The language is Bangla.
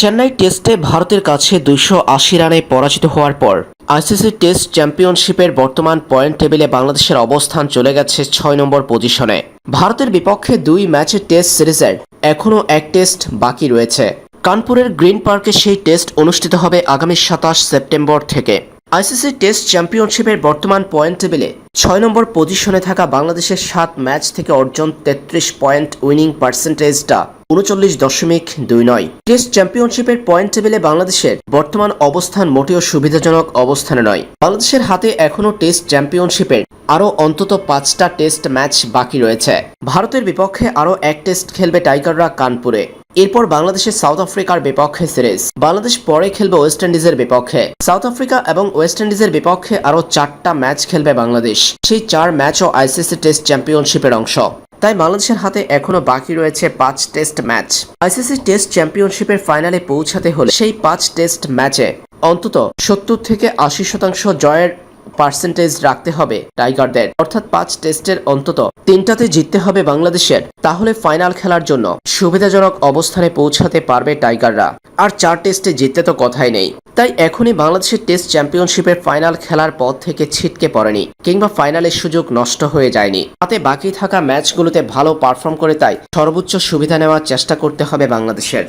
চেন্নাই টেস্টে ভারতের কাছে দুইশো আশি রানে পরাজিত হওয়ার পর আইসিসি টেস্ট চ্যাম্পিয়নশিপের বর্তমান পয়েন্ট টেবিলে বাংলাদেশের অবস্থান চলে গেছে ছয় নম্বর পজিশনে। ভারতের বিপক্ষে দুই ম্যাচের টেস্ট সিরিজের এখনও এক টেস্ট বাকি রয়েছে। কানপুরের গ্রিন পার্কে সেই টেস্ট অনুষ্ঠিত হবে আগামী সাতাশ সেপ্টেম্বর থেকে। আইসিসি টেস্ট চ্যাম্পিয়নশিপের বর্তমান পয়েন্ট টেবিলে ছয় নম্বর পজিশনে থাকা বাংলাদেশের সাত ম্যাচ থেকে অর্জন তেত্রিশ পয়েন্ট উইনিং পার্সেন্টেজটা উনচল্লিশ দশমিক দুই নয়। টেস্ট চ্যাম্পিয়নশিপের পয়েন্ট টেবিলে বাংলাদেশের বর্তমান অবস্থান মোটেও সুবিধাজনক অবস্থানে নয়। বাংলাদেশের হাতে এখনও টেস্ট চ্যাম্পিয়নশিপের আরও অন্তত পাঁচটা টেস্ট ম্যাচ বাকি রয়েছে। ভারতের বিপক্ষে আরও এক টেস্ট খেলবে টাইগাররা কানপুরে। এরপর বাংলাদেশের সাউথ আফ্রিকার বিপক্ষে সিরিজ। বাংলাদেশ পরে খেলবে ওয়েস্ট ইন্ডিজের বিপক্ষে। সাউথ আফ্রিকা এবং ওয়েস্ট ইন্ডিজের বিপক্ষে আরও চারটা ম্যাচ খেলবে বাংলাদেশ। সেই চার ম্যাচও আইসিসি টেস্ট চ্যাম্পিয়নশিপের অংশ। তাই বাংলাদেশের হাতে এখনও বাকি রয়েছে পাঁচ টেস্ট ম্যাচ। আইসিসি টেস্ট চ্যাম্পিয়নশিপের ফাইনালে পৌঁছাতে হলে সেই পাঁচ টেস্ট ম্যাচে অন্তত সত্তর থেকে আশি শতাংশ জয়ের পার্সেন্টেজ রাখতে হবে টাইগারদের। অর্থাৎ পাঁচ টেস্টের অন্তত তিনটাতে জিততে হবে বাংলাদেশের। তাহলে ফাইনাল খেলার জন্য সুবিধাজনক অবস্থানে পৌঁছাতে পারবে টাইগাররা। আর চার টেস্টে জিততে তো কথাই নেই। তাই এখনই বাংলাদেশের টেস্ট চ্যাম্পিয়নশিপের ফাইনাল খেলার পথ থেকে ছিটকে পড়েনি কিংবা ফাইনালের সুযোগ নষ্ট হয়ে যায়নি। তাতে বাকি থাকা ম্যাচগুলোতে ভালো পারফর্ম করে তাই সর্বোচ্চ সুবিধা নেওয়ার চেষ্টা করতে হবে বাংলাদেশের।